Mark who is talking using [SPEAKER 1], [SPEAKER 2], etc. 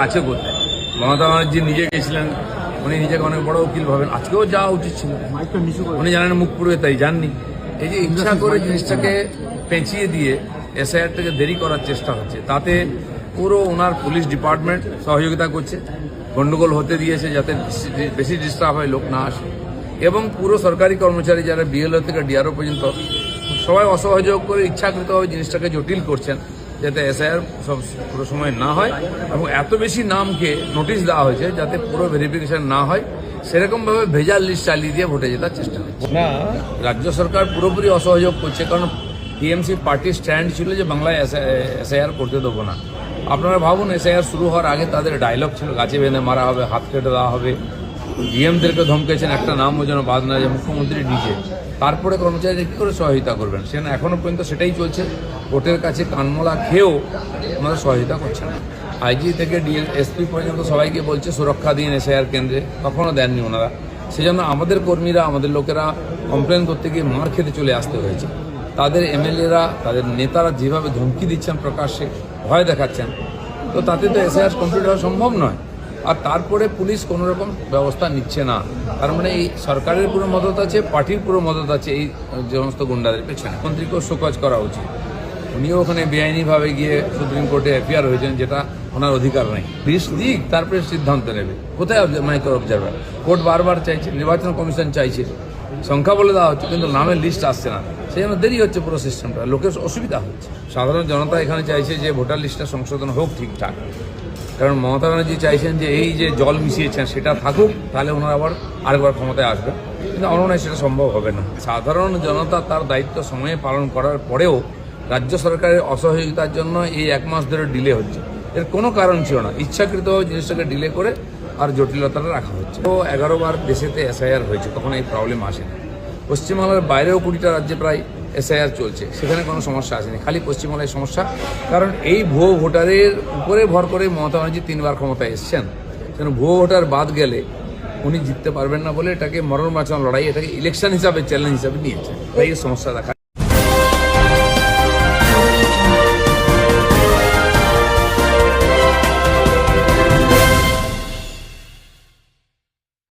[SPEAKER 1] আছে কোথায় মমতা ব্যানার্জি নিজে গেছিলেন উনি নিজেকে অনেক বড় উকিল ভাবেন। আজকেও যাওয়া উচিত ছিল। উনি জানেন মুখ পুরবে তাই জাননি। এই যে ইচ্ছা করে জিনিসটাকে পেঁচিয়ে দিয়ে এসআইআর থেকে দেরি করার চেষ্টা হচ্ছে তাতে পুরো ওনার পুলিশ ডিপার্টমেন্ট সহযোগিতা করছে গন্ডগোল হতে দিয়েছে যাতে বেশি- বেশি ডিস্টার্ব হয় লোক না আসে। এবং পুরো সরকারি কর্মচারী যারা বিএলও থেকে ডিআরও পর্যন্ত সবাই অসহযোগ করে ইচ্ছাকৃতভাবে জিনিসটাকে জটিল করছেন। যাতে এসআইআর সব পুরো সময় না হয় এবং এত বেশি নামকে নোটিশ দেওয়া হয়েছে যাতে পুরো ভেরিফিকেশন না হয়, সেরকমভাবে ভেজাল লিস্ট চালিয়ে দিয়ে ভোটে জেতার চেষ্টা হচ্ছে। না, রাজ্য সরকার পুরোপুরি অসহযোগ করছে, কারণ টিএমসি পার্টির স্ট্যান্ড ছিল যে বাংলায় এসআইআর করতে দেবো না। আপনারা ভাবুন, এসআইআর শুরু হওয়ার আগে তাদের ডায়লগ ছিল, গাছে বেঁধে মারা হবে, হাত কেটে দেওয়া হবে। ডিএমদেরকে ধমকেছেন, একটা নামও যেন বাদ না যায়, মুখ্যমন্ত্রী নিজে। তারপরে কর্মচারীরা কী করে সহযোগিতা করবেন? সেখানে এখনও পর্যন্ত সেটাই চলছে। ভোটের কাছে কানমলা খেয়েও ওনারা সহযোগিতা করছে না। আইজি থেকে ডিএল, এসপি পর্যন্ত সবাইকে বলছে সুরক্ষা দিন এসআইআর কেন্দ্রে। কখনো দেননি ওনারা। সেজন্য আমাদের কর্মীরা, আমাদের লোকেরা কমপ্লেন করতে গিয়ে মার খেতে চলে আসতে হয়েছে। তাদের এমএলএরা, তাদের নেতারা যেভাবে ধমকি দিচ্ছেন প্রকাশ্যে, ভয় দেখাচ্ছেন। তো তাতে তো এসআইআর কমপ্লিট হওয়া সম্ভব নয়। আর তারপরে পুলিশ কোনো রকম ব্যবস্থা নিচ্ছে না। তার মানে এই সরকারের পুরো মদত আছে পার্টির পুরো মদত আছে এই সমস্ত গুন্ডাদের পেছনে। মন্ত্রীকেও শোকজ করা উচিত। উনিও ওখানে বেআইনিভাবে গিয়ে সুপ্রিম কোর্টে এফআইআর হয়েছেন যেটা ওনার অধিকার নেই লিস্ট দিক তারপরে সিদ্ধান্ত নেবে। কোথায় মাইক্রো অবজারভার কোর্ট বারবার চাইছে নির্বাচন কমিশন চাইছে। সংখ্যা বলে দেওয়া হচ্ছে কিন্তু নামের লিস্ট আসছে না। সেই জন্য দেরি হচ্ছে পুরো সিস্টেমটা লোকের অসুবিধা হচ্ছে। সাধারণ জনতা এখানে চাইছে যে ভোটার লিস্টটা সংশোধন হোক ঠিকঠাক কারণ মমতা ব্যানার্জি চাইছেন যে এই যে জল মিশিয়েছেন, সেটা থাকুক, তাহলে ওনারা আবার আরেকবার ক্ষমতায় আসবে কিন্তু হয় সেটা সম্ভব হবে না। সাধারণ জনতা তার দায়িত্ব সময়ে পালন করার পরেও রাজ্য সরকারের অসহযোগিতার জন্য এই এক মাস ধরে ডিলে হচ্ছে। এর কোনো কারণ ছিল না। ইচ্ছাকৃতভাবে জিনিসটাকে ডিলে করে আর জটিলতাটা রাখা হচ্ছে। তো এগারো বার দেশেতে এসআইআর হয়েছে, কখনো এই প্রবলেম আসেনি পশ্চিমবাংলার বাইরেও কুড়িটা রাজ্যে প্রায় এসআইআর চলছে। সেখানে কোনো সমস্যা আসেনি। খালি পশ্চিমবাংলায় সমস্যা। কারণ এই ভুয়ো ভোটারের উপরে ভর করে মমতা ব্যানার্জি তিনবার ক্ষমতায় এসছেন। যেন ভুয়ো ভোটার বাদ গেলে উনি জিততে পারবেন না বলে এটাকে মরণ বাঁচানোর লড়াই, এটাকে ইলেকশন হিসাবে চ্যালেঞ্জ হিসাবে নিয়েছে এই সমস্যা দেখা